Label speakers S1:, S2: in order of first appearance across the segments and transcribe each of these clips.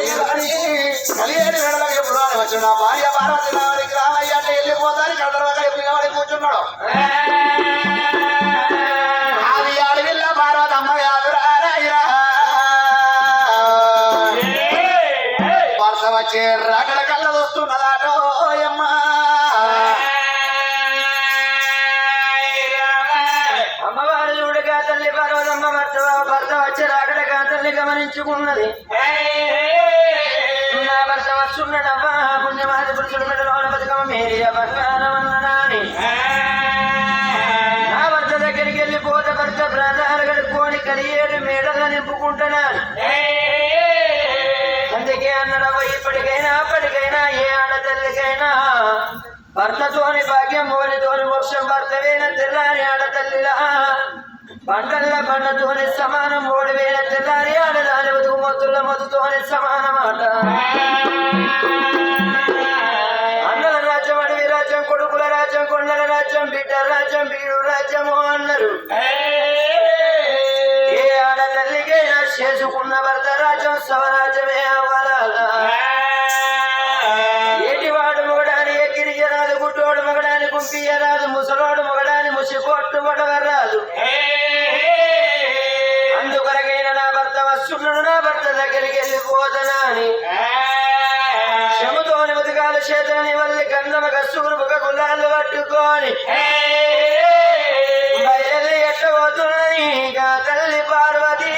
S1: కలియేడు వేళలకు ఎప్పుడు రాని వచ్చాడు నా భార్య పార్వతి రామయ్య అంటే వెళ్ళిపోతాను కడలక ఎప్పుడు కూర్చున్నాడు
S2: పురుషుడు మెడలోన బతుకమ్మ మేరియ బంగారమన్ననాని నా భర్త దగ్గరికి వెళ్ళిపోత భర్త ప్రాణాలు గడుపుకొని కలియేడు మేడల నింపుకుంటున్నాను. అందుకే అన్నడవ ఇప్పటికైనా అప్పటికైనా ఏ ఆడతల్లికైనా భర్తతోని భాగ్యం మోనితోని మోక్షం భర్తవేన తెల్లారి ఆడతల్లిలా. పంటల్ల పండతోని సమానం ఓడివేన తెల్లారి ఆడదాని బతుకు మొత్తుల మొత్తుతోని సమానమాట. రాజ్యం బిడ్డ రాజ్యం బీడు రాజ్యము అన్నారు. ఏ ఆడతల్లికైనా చేసుకున్న భర్త రాజ్యం స్వరాజ్యమే అవ్వాలా? ఏటివాడు మొగడాని ఎక్కిరియరాదు గుడ్డోడు మొగడాని కుంపియరాదు ముసలోడు మొగడాని ముసి కొట్టు మొడవరాదు అందుకొరకైన నా భర్త వస్తున్నాడు నా భర్త దగ్గరికి వెళ్ళిపోతానా అని క్షమతోని బతుకాల వల్లి కస్తూరు ఒక గుల్లాలు పట్టుకొని. బయలు ఎట్టబోతున్నది ఇక తల్లి పార్వతి.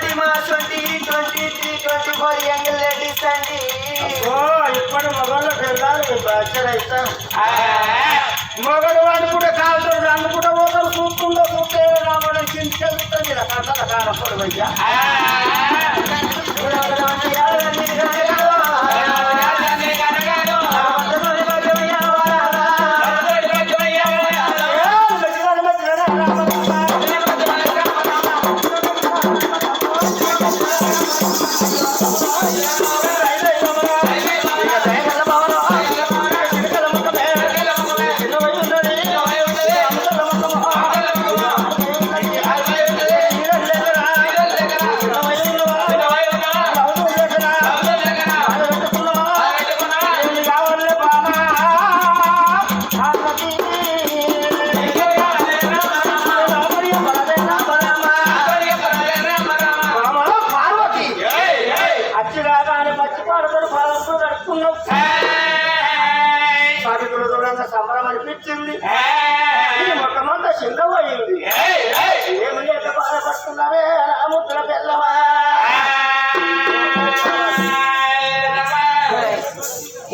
S2: ఇప్పటి మా twenty twenty three twenty four young ladies అండి
S1: ఓ ఇప్పుడు మొగళ్ళు పిల్లలు బచ్చరైతాం మొగడు వాడు కూడా కాలుతాడు అనుకుంటా పోతారు చూస్తుందో చూస్తే రావడం చింతలుతుంది కథల కారపడు భయ్యా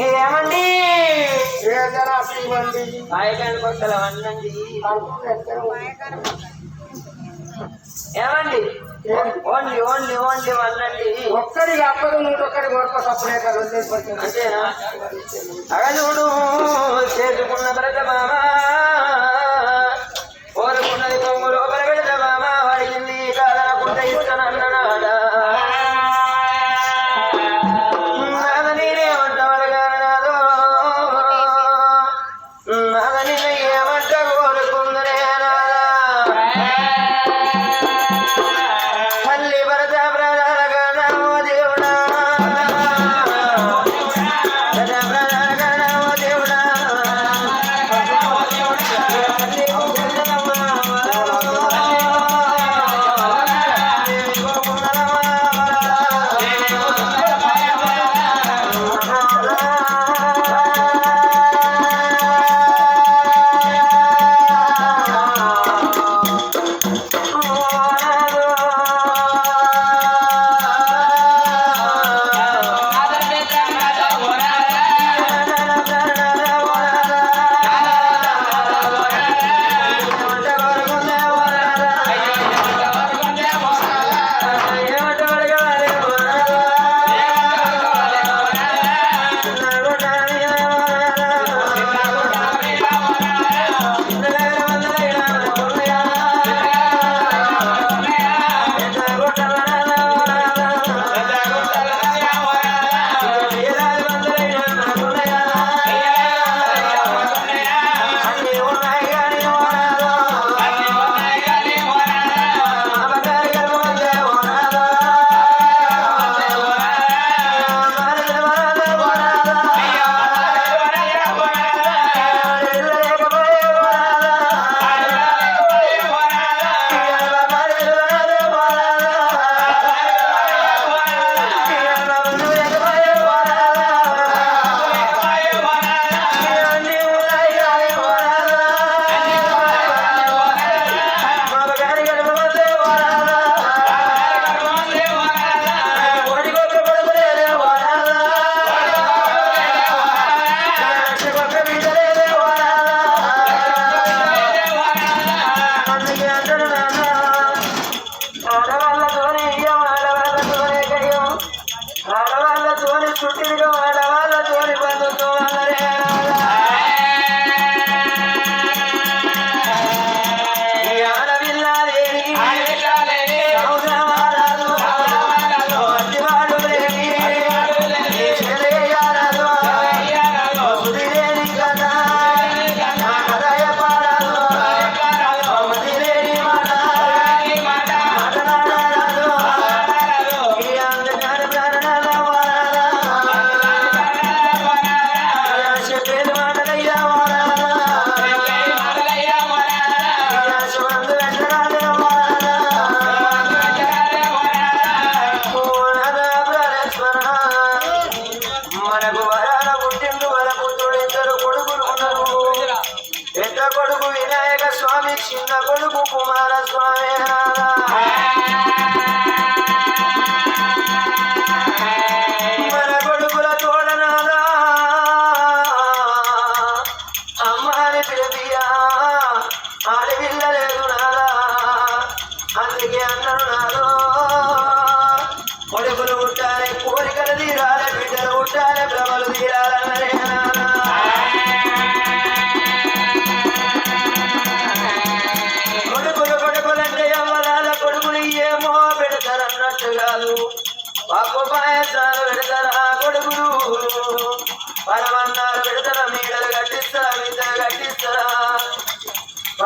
S2: ఏమండి? ఏమండి? ఓన్లీ ఓన్లీ ఓన్లీ వండండి
S1: ఒక్కడి అప్పటి నుండి ఒక్కడి కొడుకోసం అప్పుడే కదా
S2: అంతేనా? చేసుకున్న బ్రత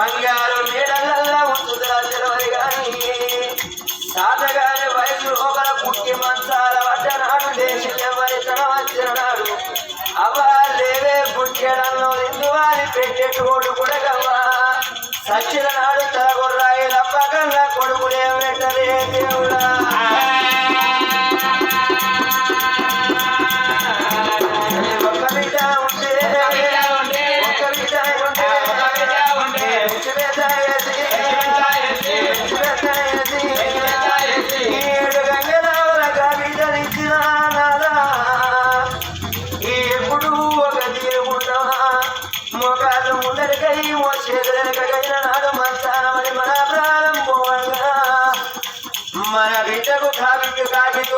S2: బంగారు నీడలల్లో ఉంచుదరా కానీ తాతగారి వయసు ఒకరు పుట్టి మంచాల వడ్డనాడు లేచి ఎవరి తన వచ్చినాడు అవ్వా లేవే పుట్టేడంలో ఇందువారి పెట్టేటోడు కూడా సచ్చిన నాడు తలగొర్రాయిలమ్మ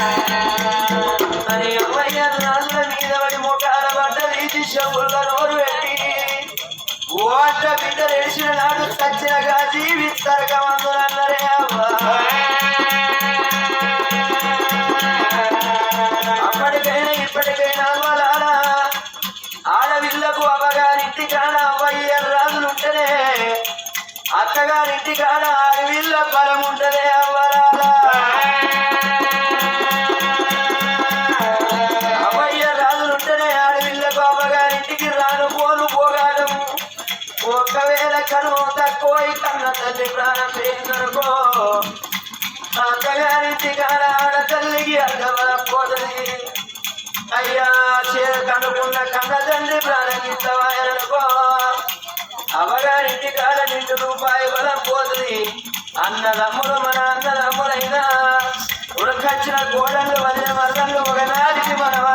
S2: అది అవ్వయ్య రాళ్ళ మీద పడి ముఖాల పడ్డ నీతి షబ్బులుగా నోరు పెట్టి ఓట బిడ్డ లేచిన నాడు సచ్చిన గాజీ విస్తరకమందునన్నరే పోయి కన్న తల్లి ప్రాణం పేరుకో అత్తగారింటి కాడ తల్లికి అర్థమనపోతుంది అయ్యా చేరుకనుకున్న కన్న తండ్రి ప్రాణగిద్దవాయనుకో అమ్మగారింటి కాడ నిండు రూపాయి బలం పోతుంది అన్నదమ్ములు మన అన్నదమ్ములైనా ఉడకచ్చిన గోడంలో వదిలిన ఒక ఒకనాటికి మనం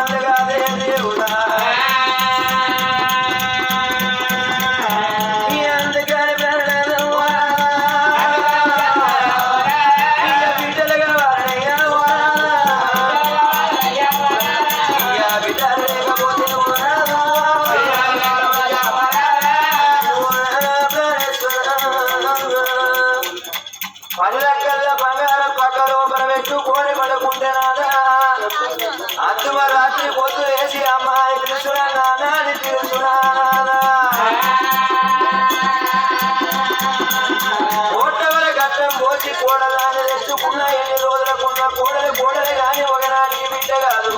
S2: కోటవల గట్టం పోసి కోడలాని తెచ్చుకున్న ఎన్ని రోజులకున్న కోడలు కోడలు కానీ ఒకనాటి బిడ్డ కాదు.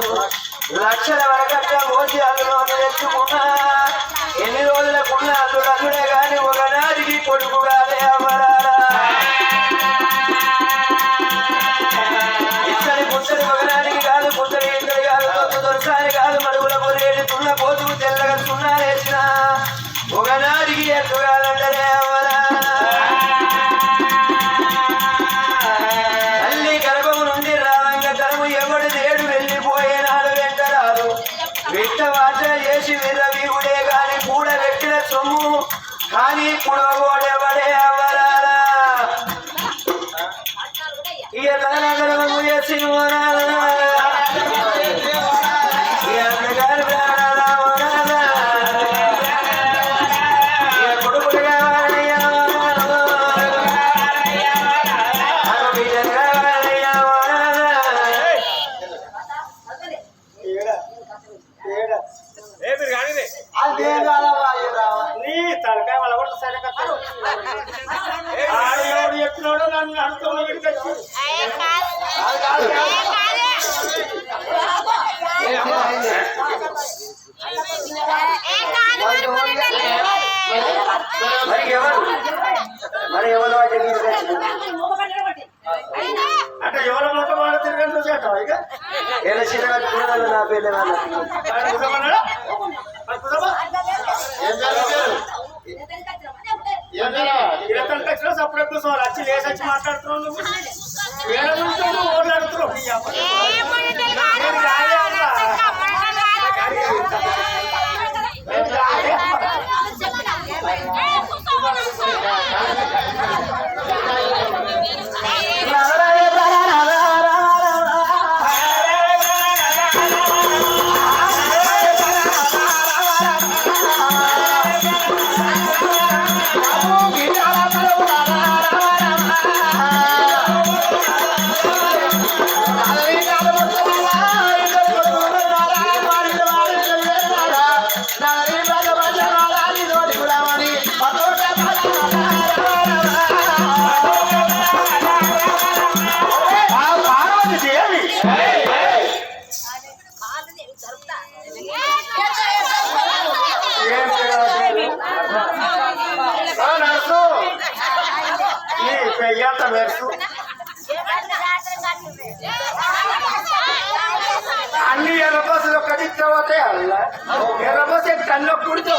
S2: లక్షల వరకు కానీ పుడగోడెవడే ఎవరారా ఇక తన
S1: సినిమా
S2: మరి ఎవరు
S1: అంటే ఎవరి ముఖం వాళ్ళ తిరిగి చూసేటావా ఇక?
S2: ఏదో చిన్న కూడదు నా
S1: సపరేట్ కూర్చోవాలి. వచ్చి లేచి వచ్చి మాట్లాడుతున్నావు నువ్వు? వేరే నుంచో ఓట్లాడుతున్నావు. Thank you. ఎర్రపోసే అల్లా కుడితే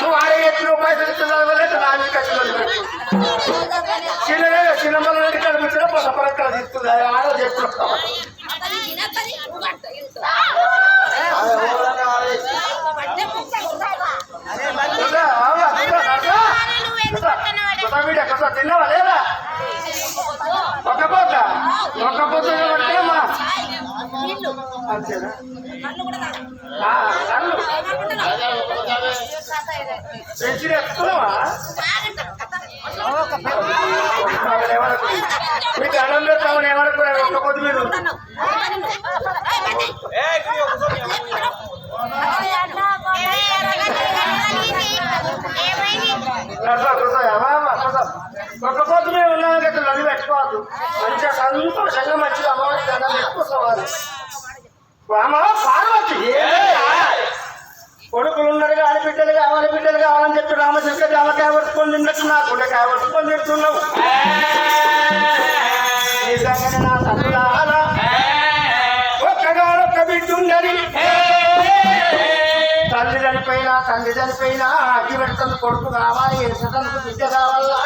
S1: నువ్వు ఆడే ఎట్లు పైసలు చదవలేదు నాలుగు కట్టలు చిన్న చిన్నమ్మల నుండి కనిపించిన పొట్ట పరక్కడ తీసుకుంది ఆడ చెప్పుడు తిన్నావా? లేదా? ఒక పూట ఒక పూట మా అంతేనా ఆ, కళ్ళు పెంచిన ఎత్తుకున్నావా మీకు అన్నం పెడతామని ఏమనుకున్నారు ఒక్క పొద్దు మీరు నర్సా, కుదా, అమ్మా, అమ్మా, కుదా. ఒక్క పొద్దు మేము ఉన్నాం కదా నన్ను పెట్టుకోవద్దు మంచిగా సంతోషంగా మంచిగా అమ్మవారి దండం పెట్టుకోవాలి అమ్మ పార్వతి కొడుకులు ఉన్నారు కానీ బిడ్డలు కావాలి బిడ్డలు కావాలని చెప్పి రామచంద్ర రామకాయ పట్టుకొని తిన్నట్టు నా గుండెకాయ పట్టుకొని తింటున్నావు నా తండ్రులారా ఒక్కగానొక్క బిడ్డ ఉన్నది. తల్లి చనిపోయినా తండ్రి చనిపోయినా అగ్గి పెడతాను కొడుకు కావాలి ఎంచడానికి బిడ్డ కావాలా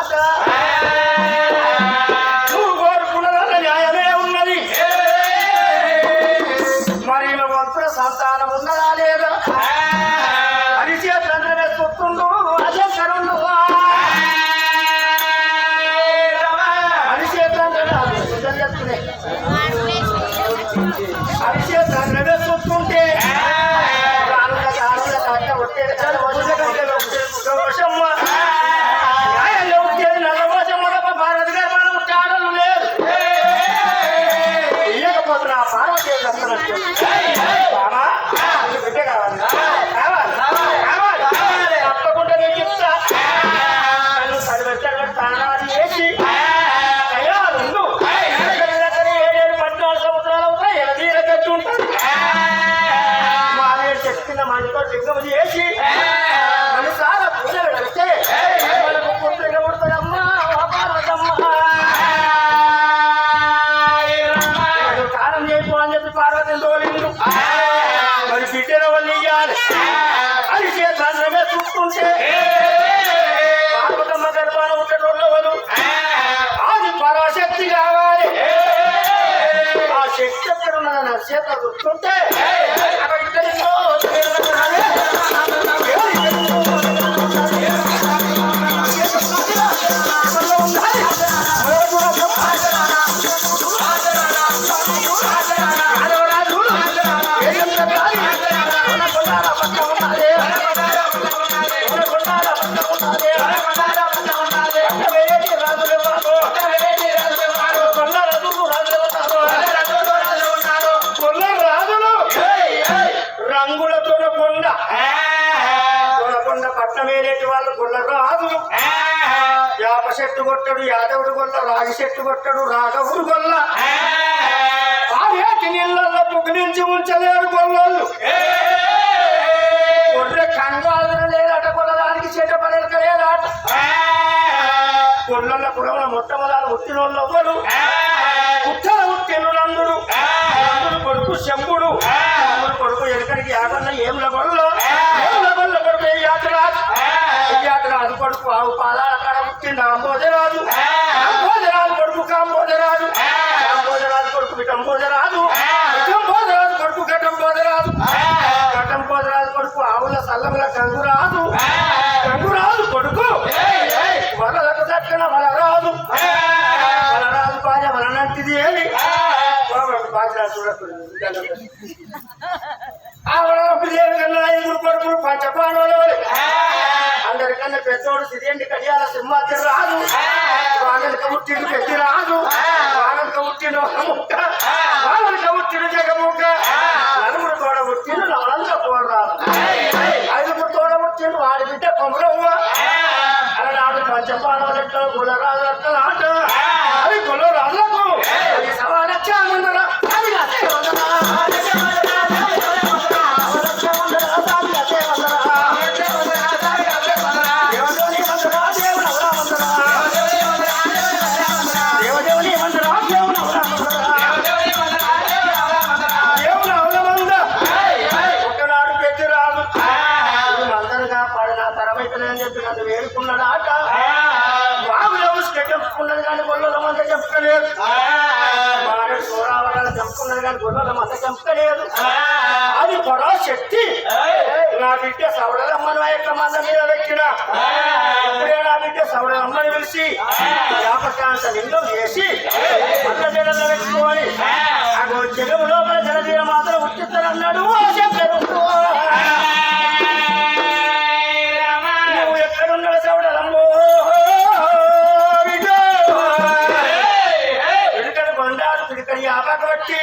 S1: Fazenda do Tuté. వాళ్ళు గొల్ల రాదు యాప చెట్టు కొట్టడు యాదవుడు గొల్ల రాగి చెట్టు కొట్టడు రాఘవుడు గొల్ల నీళ్ళల్లో పొగిలించి ఉంచలేరు గొల్లోళ్ళు గొర్రె కంగాదన లేదట కొనడానికి చెట్టు పడక లేదట గొల్లల పురముల మొట్టమొదలు ఉట్టినోళ్ళెవ్వరు ఉత్తర ఉట్టినులందుడు కొడుకు శంభుడు. కొడుకు ఎక్కడికి యాగన్న ఏం గొల్ల ఏంల గొల్ల కొడుకు యాత్ర ఏ యాత్రాజు కొడుకు ఆవు పాదాల కాడ పుట్టిండు అంబోజరాజు. అంబోజరాజు కొడుకు కాంబోజరాజు. కాంబోజరాజు కొడుకు విటంబోజరాజు. విటంబోజరాజు కొడుకు ఘటంబోజరాజు. ఘటంబోజరాజు కొడుకు ఆవుల సల్లముల గంగురాజు. గంగురాజు కొడుకు. వరలకు దక్కన వలరాజు. వలరాజు భార్య వలనంటిది ఏమి? భార్య చూడకూడదు. ఆ వలనప్పుడు దేవి కన్నా ఐదుగురు కొడుకులు అందరికన్నా పెద్దోడు సిరియండి కడియాల సింహాద్రి రాదు. వానక ముట్టిండు పెట్టి రాదు. వానక ముట్టిండు ఒక ముక్క వానక ముట్టిండు జగముక్క నలుగురు తోడ ముట్టిండు నవలంత పోరాదు ఐదుగురు తోడ ముట్టిండు వాడి బిడ్డ కొమరవ్వ. అలనాడు పంచపాండవులెట్లో గులరాజు ఆట కానీ అది పరాశక్తి నా బిడ్డ సవడలమ్మను యొక్క మంద మీద పెట్టిన ఇప్పుడే నా బిడ్డ సవడలమ్మని పిలిచి వ్యాపకాంత లింగం చేసి మంద జడల్లో పెట్టుకొని ఆ. లోపల జలదీర మాత్రం ఉట్టిస్తానన్నాడు ఓ ಜಾಬ
S3: ಕೊಟ್ಟಿ